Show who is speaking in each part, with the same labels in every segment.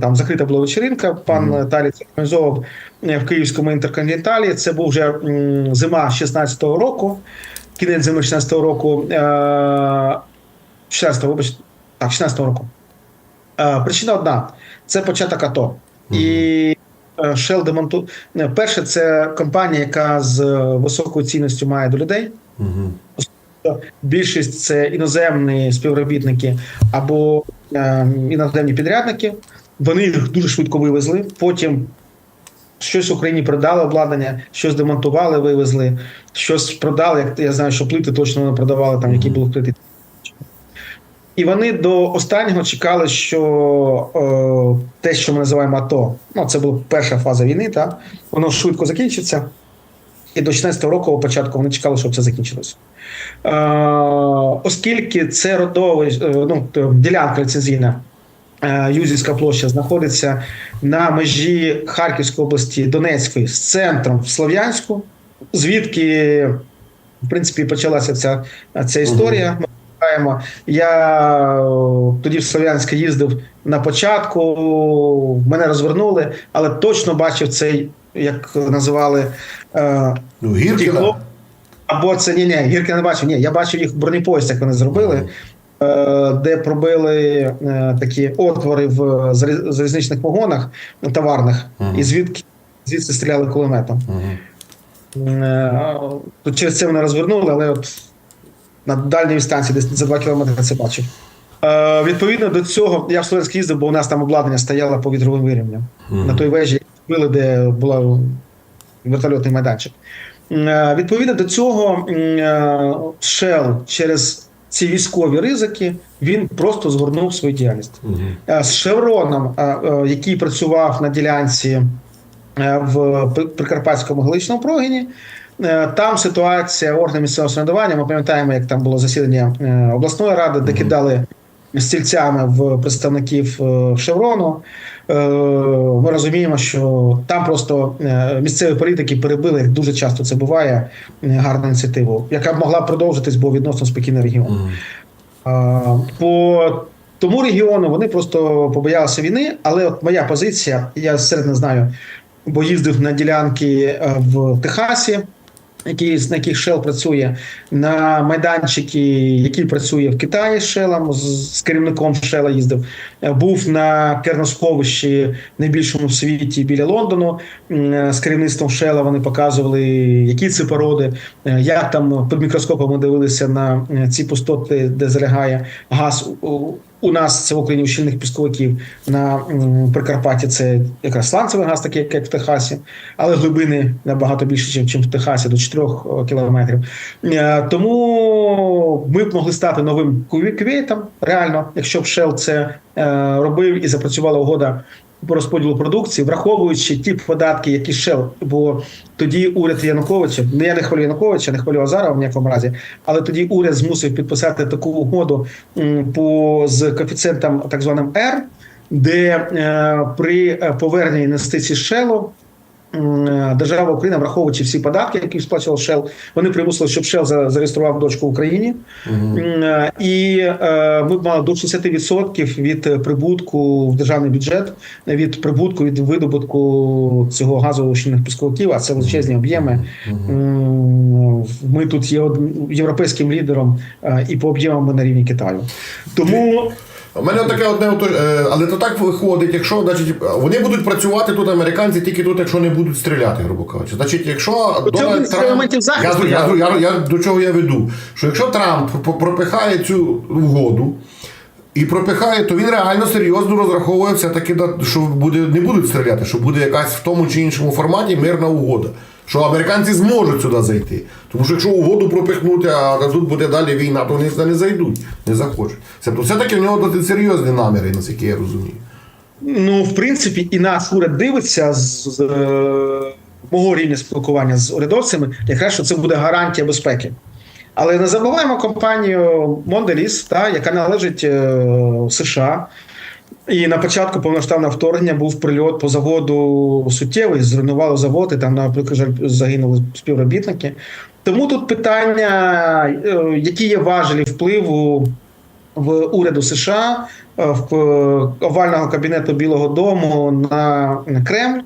Speaker 1: Там закрита була вечеринка. Пан
Speaker 2: Мгм.
Speaker 1: Талій це організовував е, в Київському інтерконтиненталі. Це був вже зима 16-го року, кінець зими 16-го року. Е, 16-го, вибачте, так, 16-го року. Е, причина одна: це початок АТО. І е, Shell демонту... Перше, це компанія, яка з е, високою цінністю має до людей.
Speaker 2: Угу.
Speaker 1: Більшість це іноземні співробітники або е, іноземні підрядники. Вони їх дуже швидко вивезли. Потім щось Україні продали обладнання, щось демонтували, вивезли, щось продали. Як я знаю, що плити точно вони продавали, там які були вкриті. І вони до останнього чекали, що е, те, що ми називаємо АТО, ну це була перша фаза війни, так, воно швидко закінчиться. І до 16-го року початку вони чекали, щоб це закінчилося. Е, оскільки це родовий, е, ну, ділянка ліцензійна, Юзівська площа знаходиться на межі Харківської області Донецької з центром в Слов'янську, звідки, в принципі, почалася ця, ця історія. Я е, тоді в Слов'янське їздив на початку, мене розвернули, але точно бачив цей, як називали. е,
Speaker 2: Ну, Гіркіна.
Speaker 1: Або це ні, ні, гірки не бачив. Ні, я бачив їх в бронепоїзд, як вони зробили, е, де пробили е, такі отвори в залізничних вагонах товарних,
Speaker 2: Мгм.
Speaker 1: і звідки звідси стріляли кулеметом. Е, Тут через це мене розвернули, але от на дальній станції, десь за 2 кілометри це бачив. Е, відповідно до цього, я в Слов'янськ їздив, бо у нас там обладнання стояло по вітровим вирівням. На той вежі де була вертольотний майданчик. Е, Відповідно до цього, е, Shell через ці військові ризики він просто згорнув свою діяльність.
Speaker 2: Угу.
Speaker 1: З Шевроном, е, е, який працював на ділянці в Прикарпатському галичному прогині. Там ситуація органів місцевого самоврядування. Ми пам'ятаємо, як там було засідання обласної ради, де кидали стільцями в представників е, Шеврону. Е, Ми розуміємо, що там просто е, місцеві політики перебили, як дуже часто це буває, гарну ініціативу, яка б могла продовжитись, бо відносно спокійний регіон. По тому регіону вони просто побоялися війни. Але от моя позиція, я серед не знаю, бо їздив на ділянки в Техасі, які, на яких Shell працює, на майданчики, який працює в Китаї з з, керівником Shell їздив. Е, Був на керносховищі найбільшому в світі біля Лондону. Е, З керівництвом Shell вони показували, які це породи, е, як там під мікроскопом ми дивилися на ці пустоти, де залягає газ. У- нас це в Україні у щільних пісковиків на Прикарпатті це якраз сланцевий газ, такий як в Техасі, але глибини набагато більше, ніж в Техасі, до 4 кілометрів. Е, Тому ми б могли стати новим Куві- реально, якщо б Shell це е, робив і запрацювала угода розподілу продукції, враховуючи ті податки, які Shell, бо тоді уряд Януковича, не я не хвалю Януковича, не хвалю Азарова в ніякому разі, але тоді уряд змусив підписати таку угоду по з коефіцієнтом так званим R, де е, при е, поверненні інвестицій е, Держава України, враховуючи всі податки, які сплачував Shell, вони примусили, щоб Shell зареєстрував дочку в Україні. М, е, І е, ми б мали до 60% від е, прибутку в державний бюджет, е, від прибутку від видобутку цього газу щільних пісковиків, а це величезні об'єми. М, Ми тут є європейським лідером е, і по об'ємам ми на рівні Китаю. Тому
Speaker 2: У мене таке одне, е, але то так виходить, якщо значить, вони будуть працювати тут, американці, тільки тут, якщо не будуть стріляти, грубо кажучи. Значить, якщо Дональд Трамп, я, я, я, я, до чого я веду, що якщо Трамп пропихає цю угоду і пропихає, то він реально серйозно розраховує все-таки, що буде, не будуть стріляти, що буде якась в тому чи іншому форматі мирна угода. Що американці зможуть сюди зайти. Тому що якщо угоду пропихнути, а тут буде далі війна, то вони сюди не зайдуть, не захочуть. Тобто все-таки в нього досить серйозні наміри, наскільки я розумію.
Speaker 1: Ну, в принципі, і наш уряд дивиться з, з е, мого рівня спілкування з урядовцями, якраз що це буде гарантія безпеки. Але не забуваємо компанію Монделіс, та, яка належить е, США. І на початку повноштабного вторгнення був прильот по заводу суттєвий, зруйнували завод, і там, наприклад загинули співробітники. Тому тут питання, е, які є важелі впливу в уряду США е, в е, овального кабінету Білого Дому на Кремль.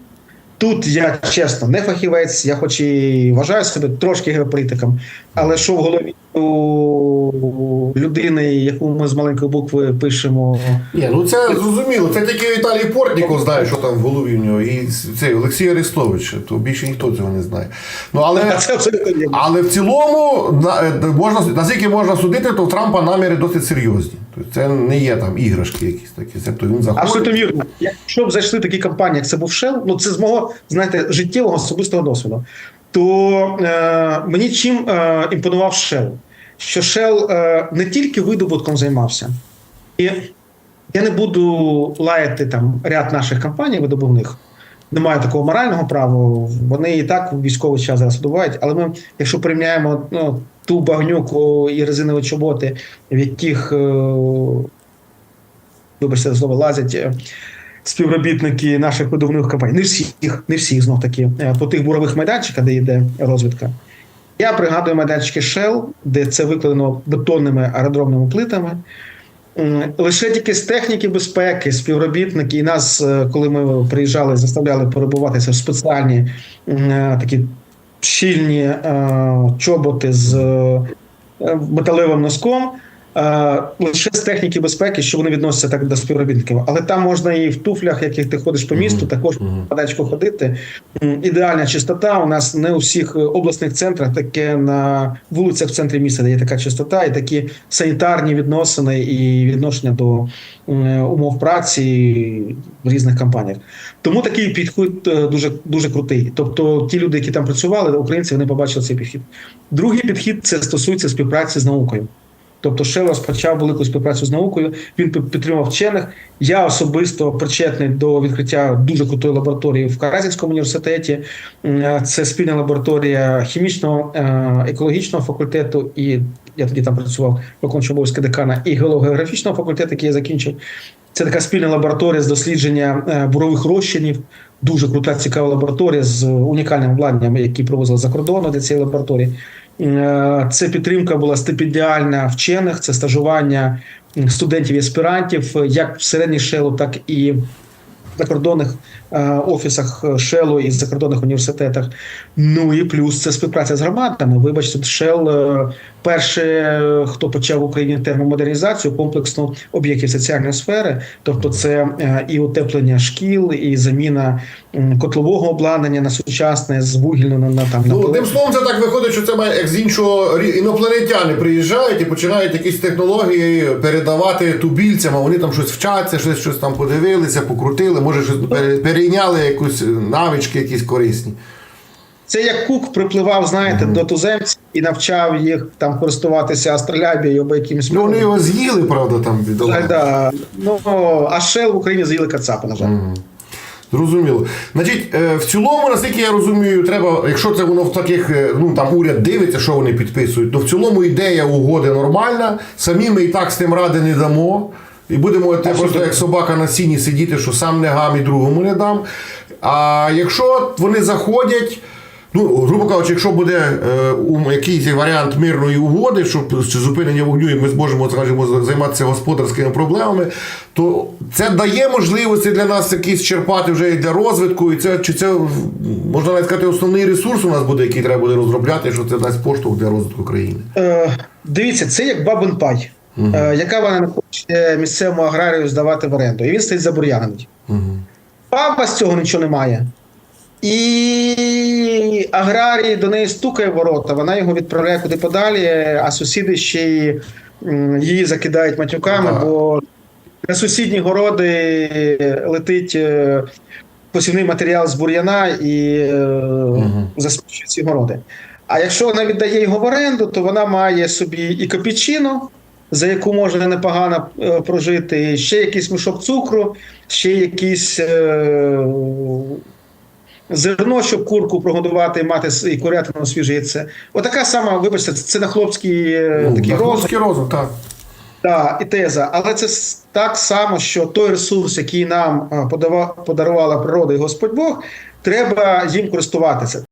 Speaker 1: Тут я чесно не фахівець, я хоч і вважаю себе трошки геополітиком, але що в голові у людини, яку ми з маленької букви пишемо,
Speaker 2: Ні, ну це зрозуміло. Це тільки Віталій Портніков знає, що там в голові в нього, і цей Олексій Арестович, то більше ніхто цього не знає. Ну але.
Speaker 1: це абсолютно.
Speaker 2: Але в цілому на- е, можна наскільки можна судити, то в Трампа наміри досить серйозні. Тобто це не є там іграшки якісь такі. Це то він заходить.
Speaker 1: Абсолютно вірно. Якщо б зайшли такі компанії, як це був Shell, ну це з мого знаєте життєвого особистого досвіду, то е, мені чим е, імпонував Shell? Що Shell е, не тільки видобутком займався, і я не буду лаяти там ряд наших компаній видобувних. Немає такого морального права. Вони і так в військовий час зараз видобувають. Але ми, якщо порівняємо ну, ту багнюку і резинові чоботи, в яких, е, вибачте слово, лазять е, співробітники наших видобувних компаній, не всіх, не всіх знов таки, е, по тих бурових майданчиках, де йде розвідка. Я пригадую майданчики Shell, де це викладено бетонними аеродромними плитами. Лише тільки з техніки безпеки, співробітники, і нас, е, коли ми приїжджали, заставляли перебуватися в спеціальні е, такі щільні чоботи з металевим носком. Е, лише з техніки безпеки, що вони відносяться так до співробітників. Але там можна і в туфлях, яких ти ходиш по місту, також
Speaker 2: Мгм.
Speaker 1: падачку ходити. Ідеальна чистота. У нас не у всіх е, обласних центрах таке на вулицях в центрі міста, де є така чистота, і такі санітарні відносини і відношення до умов праці в різних компаніях. Тому такий підхід е, дуже дуже крутий. Тобто, ті люди, які там працювали, українці, вони побачили цей підхід. Другий підхід це стосується співпраці з наукою. Тобто Shell розпочав велику співпрацю з наукою. Він підтримав вчених. Я особисто причетний до відкриття дуже крутої лабораторії в Каразінському університеті. Це спільна лабораторія хімічного е, екологічного факультету, і я тоді там працював виконуючий обов'язки декана, і геолографічного факультету, який я закінчив. Це така спільна лабораторія з дослідження е, бурових розчинів. Дуже крута, цікава лабораторія з унікальним обладнанням, які привозили за кордону для цієї лабораторії. Е, Це підтримка була стипендіальна вчених, це стажування студентів і аспірантів, як в середній шелу, так і закордонних е, офісах е, Шелу і закордонних університетах. Ну і плюс це співпраця з громадами. Вибачте, Шел е, перше, хто почав в Україні термомодернізацію комплексну об'єктів соціальної сфери, тобто це і утеплення шкіл, і заміна котлового обладнання на сучасне з вугільного на, на там на
Speaker 2: Ну,
Speaker 1: пелет.
Speaker 2: одним словом, це так виходить, що це має як з іншого інопланетяни приїжджають і починають якісь технології передавати тубільцям, а вони там щось вчаться, щось, щось там подивилися, покрутили, може щось перейняли якусь е, навички, якісь корисні.
Speaker 1: Це як Кук припливав, знаєте, до туземців і навчав їх там користуватися астролябією або якимось
Speaker 2: Ну, вони його з'їли, правда, там бідолаги.
Speaker 1: да. Ну, а Шел в Україні з'їли Кацапа, на жаль.
Speaker 2: Мгм. Зрозуміло. Значить, е, в цілому, наскільки я розумію, треба, якщо це воно в таких, е, ну там уряд дивиться, що вони підписують, то в цілому ідея угоди нормальна. Самі ми і так з тим ради не дамо. І будемо те, просто як собака на сіні сидіти, що сам не гам і другому не дам. А якщо вони заходять. Ну, грубо кажучи, якщо буде е, якийсь варіант мирної угоди, щоб чи зупинення вогню, і ми зможемо скажімо, займатися господарськими проблемами, то це дає можливості для нас якісь черпати вже і для розвитку, і це чи це можна навіть сказати основний ресурс у нас буде, який треба буде розробляти, що це дасть поштовх для розвитку країни.
Speaker 1: Е, дивіться, це як бабин пай, е, яка вона не хоче місцевому аграрію здавати в оренду. І він стоїть забур'янений.
Speaker 2: Угу.
Speaker 1: Папа з цього нічого не має. І аграрій до неї стукає в ворота, вона його відправляє куди подалі, а сусіди ще й її закидають матюками,
Speaker 2: Так.
Speaker 1: бо на сусідні городи летить е, посівний матеріал з бур'яна і е, засмічує ці городи. А якщо вона віддає його в оренду, то вона має собі і копійчину, за яку можна непогано е, прожити, ще якийсь мішок цукру, ще якийсь е, зерно, щоб курку прогодувати і мати і курятину свіже яйце. Отака сама, вибачте, це на хлопський е,
Speaker 2: Ну,
Speaker 1: такий розум.
Speaker 2: Розум, так.
Speaker 1: Да, і теза, але це так само, що той ресурс, який нам а, подарувала природа і Господь Бог, треба їм користуватися.